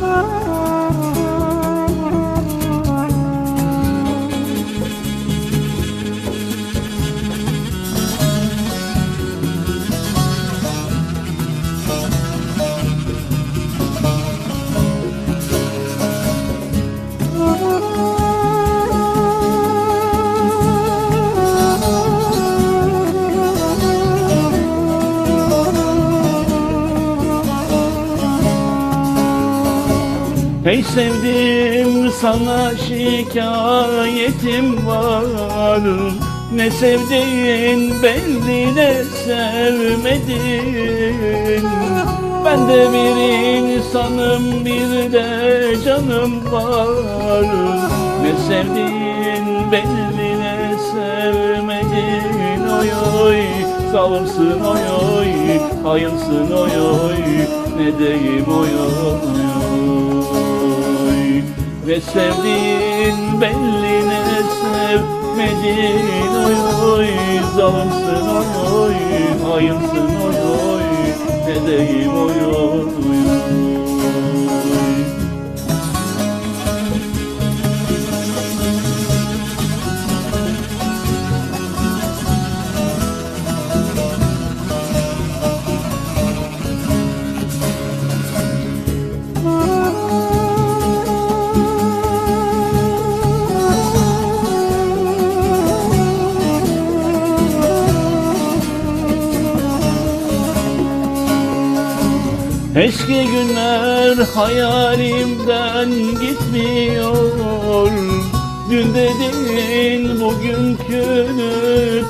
Bye. Hey sevdim sana şikayetim var. Ne sevdiğin belli de sevmedin. Ben de bir insanım bir de canım var. Ne sevdiğin belli de sevmedin. Oy oy zalimsin oy oy Hayınsın oy oy. Ne diyeyim oy oy Ve sevdiğin belli sevmedin Oy oy zalimsin oy oy Hayınsın oy oy Ne diyeyim oy oy Eski günler hayalimden gitmiyor. Dün dedin bugünkünü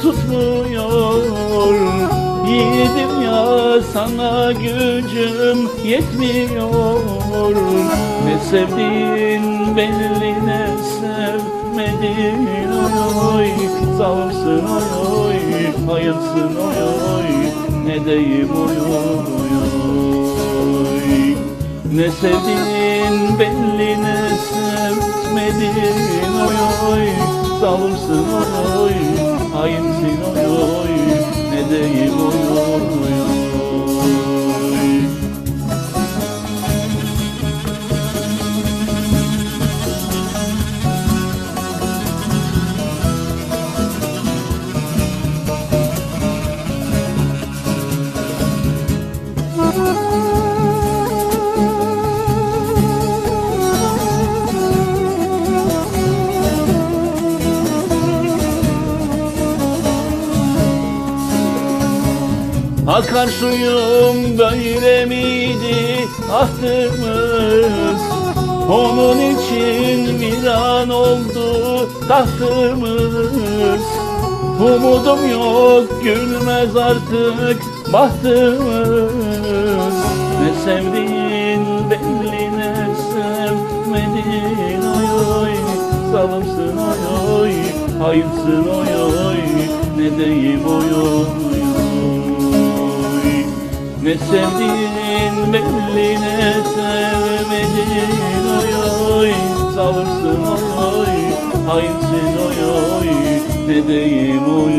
tutmuyor. Yiğidim ya sana gücüm yetmiyor. Ne sevdiğin belli ne sevmedin oy. Zalimsin oy oy hayırsın oy oy. Ne diyeyim oy oy oy Ne sevdiğin belli ne sevmedin oy oy. Zalimsin oy oy. Hainsin oy oy. Ne diyeyim oy oy Akar suyum böyle miydi ahtımız Onun için viran oldu tahtımız. Umudum yok gülmez artık bahtımız. Ne sevdiğin belli ne sevmedin oy oy. Zalimsin oy oy hayırsın oy oy. Ne diyeyim oy oy oy ne sevdiğin belli ne sevmedin oy oy Zalimsin oy oy Hainsin oy oy Ne diyeyim oy